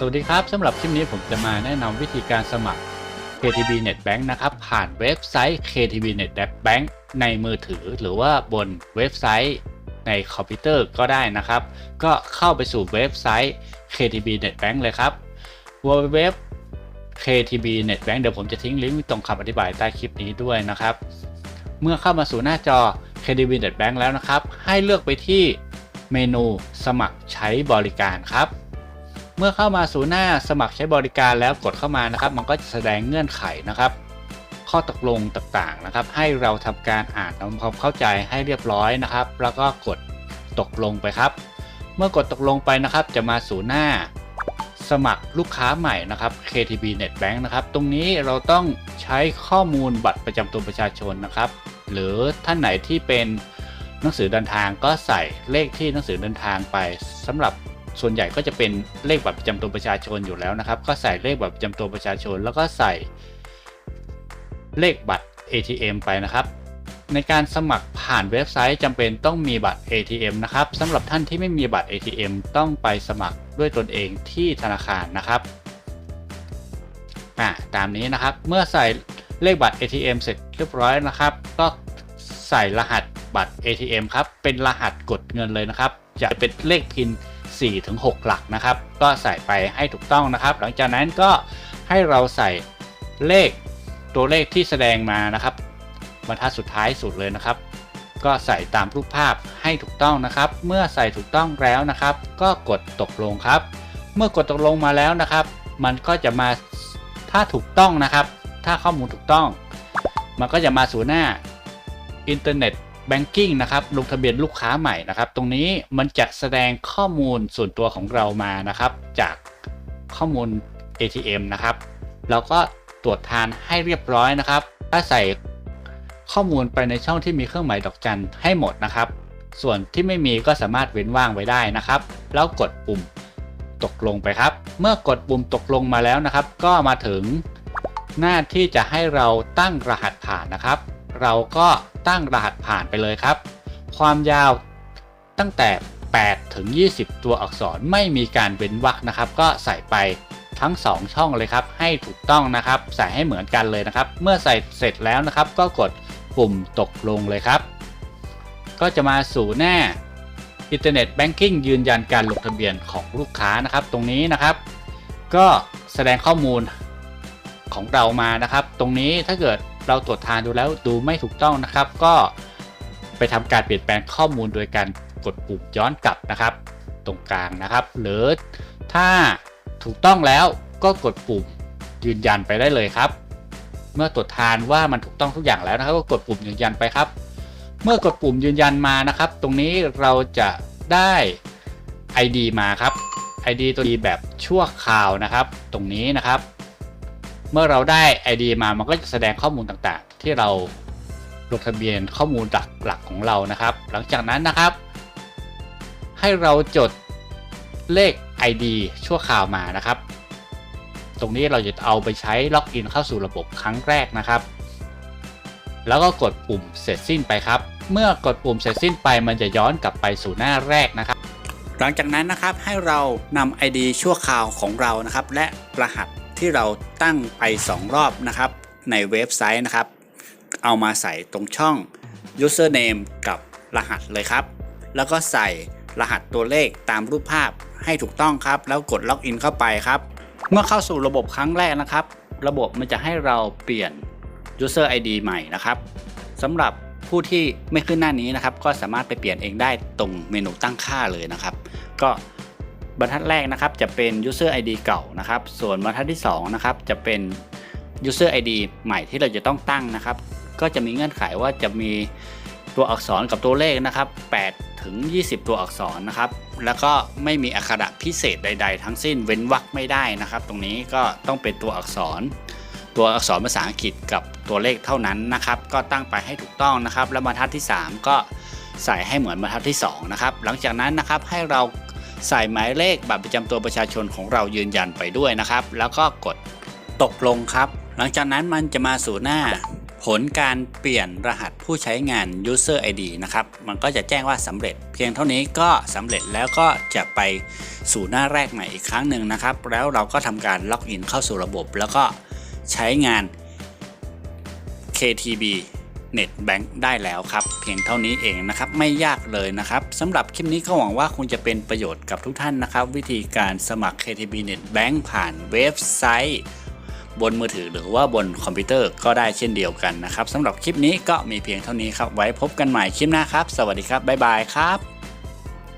สวัสดีครับสำหรับคลิปนี้ผมจะมาแนะนำวิธีการสมัคร KTB Net Bank นะครับ ผ่านเว็บไซต์ KTB Net Bank ในมือถือหรือว่าบนเว็บไซต์ในคอมพิวเตอร์ก็ได้นะครับ ก็เข้าไปสู่เว็บไซต์ KTB Net Bank เลยครับ www KTB Net Bank เดี๋ยวผมจะทิ้งลิงก์ตรงคำอธิบายใต้คลิปนี้ด้วยนะครับ เมื่อเข้ามาสู่หน้าจอ KTB Net Bank แล้วนะครับ ให้เลือกไปที่เมนูสมัครใช้บริการครับ เมื่อเข้ามาสู่หน้าสมัครใช้บริการแล้วกดเข้ามานะครับ มันก็จะแสดงเงื่อนไขนะครับ ข้อตกลงต่างๆนะครับ ให้เราทำการอ่านทำความเข้าใจให้เรียบร้อยนะครับ แล้วก็กดตกลงไปครับ เมื่อกดตกลงไปนะครับ จะมาสู่หน้าสมัครลูกค้าใหม่นะครับ KTB Net Bank นะครับ ตรงนี้เราต้องใช้ข้อมูลบัตรประจำตัวประชาชนนะครับ หรือท่านไหนที่เป็นหนังสือเดินทางก็ใส่เลขที่หนังสือเดินทางไปสำหรับ ส่วนใหญ่ก็จะเป็นเลขบัตรประจำตัวประชาชนอยู่แล้วนะครับ ก็ใส่เลขบัตรประจำตัวประชาชน แล้วก็ใส่เลขบัตร ATM ไปนะครับ ในการสมัครผ่านเว็บไซต์จำเป็นต้องมีบัตร ATM นะครับสำหรับท่านที่ไม่มีบัตร ATM ต้องไปสมัครด้วยตนเองที่ธนาคารนะครับอ่าตามนี้นะครับเมื่อใส่เลขบัตร ATM เสร็จเรียบร้อยนะครับ ก็ใส่รหัสบัตร ATM ครับ เป็นรหัสกดเงินเลยนะครับ จะเป็นเลขพิน 4-6หลักนะครับ ก็ใส่ไปให้ถูกต้องนะครับ หลังจากนั้นก็ให้เราใส่เลขตัวเลขที่แสดงมานะครับบรรทัดสุดท้ายสุดเลยนะครับ ก็ใส่ตามรูปภาพให้ถูกต้องนะครับ เมื่อใส่ถูกต้องแล้วนะครับ ก็กดตกลงครับ เมื่อกดตกลงมาแล้วนะครับ มันก็จะมาถ้าถูกต้องนะครับ ถ้าข้อมูลถูกต้อง มันก็จะมาสู่หน้าอิ นเทอร์เน็ตแบงกิ้งนะครับลงทะเบียนลูกค้าใหม่นะครับ ตรงนี้มันจะแสดงข้อมูลส่วนตัวของเรามานะครับ จากข้อมูล ATM นะครับแล้วก็ตรวจทานให้เรียบร้อยนะครับ ถ้าใส่ข้อมูลไปในช่องที่มีเครื่องหมายดอกจันให้หมดนะครับ ส่วนที่ไม่มีก็สามารถเว้นว่างไว้ได้นะครับ แล้วกดปุ่มตกลงไปครับ เมื่อกดปุ่มตกลงมาแล้วนะครับ ก็มาถึงหน้าที่จะให้เราตั้งรหัสผ่านนะครับ เราก็ ตั้งรหัสผ่านไปเลยครับ ความยาวตั้งแต่ 8 ถึง 20 ตัวอักษรไม่มีการเว้นวรรคนะครับ ก็ใส่ไปทั้ง 2 ช่องเลยครับ ให้ถูกต้องนะครับ ใส่ให้เหมือนกันเลยนะครับ เมื่อใส่เสร็จแล้วนะครับ ก็กดปุ่มตกลงเลยครับ ก็จะมาสู่หน้าอินเทอร์เน็ตแบงกิ้งยืนยันการลงทะเบียนของลูกค้านะครับ ตรงนี้นะครับ ก็แสดงข้อมูลของเรามานะครับ ตรงนี้ถ้าเกิด เราตรวจทานดูแล้วดูไม่ถูกต้องนะครับ ก็ไปทำการเปลี่ยนแปลงข้อมูลโดยการกดปุ่มย้อนกลับนะครับ ตรงกลางนะครับ หรือถ้าถูกต้องแล้วก็กดปุ่มยืนยันไปได้เลยครับ เมื่อตรวจทานว่ามันถูกต้องทุกอย่างแล้วนะครับ ก็กดปุ่มยืนยันไปครับ เมื่อกดปุ่มยืนยันมานะครับ ตรงนี้เราจะได้ ID มาครับ ID ตัวดีแบบชั่วคราวนะครับ ตรงนี้นะครับ เมื่อเราได้ ID มามันก็จะแสดงข้อมูลต่างๆ ที่เราลงทะเบียนข้อมูลหลักหลักของเรานะครับ หลังจากนั้นนะครับ ให้เราจดเลข ID ชั่วคราวมานะครับ ตรงนี้เราจะเอาไปใช้ล็อกอินเข้าสู่ระบบครั้งแรกนะครับ แล้วก็กดปุ่มเสร็จสิ้นไปครับ เมื่อกดปุ่มเสร็จสิ้นไปมันจะย้อนกลับไปสู่หน้าแรกนะครับ หลังจากนั้นนะครับให้เรานำ ID ชั่วคราวของเรานะครับ และรหัส ที่เราตั้งไป 2 รอบนะครับในเว็บไซต์นะครับ เอามาใส่ตรงช่อง username กับรหัสเลยครับ แล้วก็ใส่รหัสตัวเลขตามรูปภาพให้ถูกต้องครับ แล้วกดล็อกอินเข้าไปครับ เมื่อเข้าสู่ระบบครั้งแรกนะครับ ระบบมันจะให้เราเปลี่ยน user ID ใหม่นะครับสำหรับผู้ที่ไม่ขึ้นหน้านี้นะครับ ก็สามารถไปเปลี่ยนเองได้ตรงเมนูตั้งค่าเลยนะครับ ก็ บรรทัดแรกนะครับจะเป็น user ID เก่านะครับ ส่วนบรรทัดที่2นะครับจะเป็น user ID ใหม่ที่เราจะต้องตั้งนะครับ ก็จะมีเงื่อนไขว่าจะมีตัวอักษรกับตัวเลขนะครับ 8 ถึง 20 ตัวอักษรนะครับ แล้วก็ไม่มีอักขระพิเศษใด ๆ ทั้งสิ้นเว้นวรรคไม่ได้นะครับ ตรงนี้ก็ต้องเป็นตัวอักษร ตัวอักษรภาษาอังกฤษกับตัวเลขเท่านั้นนะครับ ก็ตั้งไปให้ถูกต้องนะครับ แล้วบรรทัดที่ 3 ก็ใส่ให้เหมือนบรรทัดที่ 2 นะครับ หลังจากนั้นนะครับให้เรา ใส่หมายเลขบัตรประจำตัวประชาชนของเรายืนยันไปด้วยนะครับ แล้วก็กดตกลงครับ หลังจากนั้นมันจะมาสู่หน้า ผลการเปลี่ยนรหัสผู้ใช้งาน user ID นะครับ มันก็จะแจ้งว่าสำเร็จ เพียงเท่านี้ก็สำเร็จแล้วก็จะไปสู่หน้าแรกใหม่อีกครั้งหนึ่งนะครับ แล้วเราก็ทำการล็อกอินเข้าสู่ระบบ แล้วก็ใช้งาน KTB เน็ตแบงค์ได้แล้วครับ เพียงเท่านี้เองนะครับไม่ยากเลยนะครับสำหรับคลิปนี้ก็หวังว่าคงจะเป็นประโยชน์กับทุกท่านนะครับ วิธีการสมัคร KTB Net Bank ผ่านเว็บไซต์ บนมือถือหรือว่าบนคอมพิวเตอร์ก็ได้เช่นเดียวกันนะครับสำหรับคลิปนี้ก็มีเพียงเท่านี้ครับ ไว้พบกันใหม่คลิปหน้าครับ สวัสดีครับบ๊ายบายครับ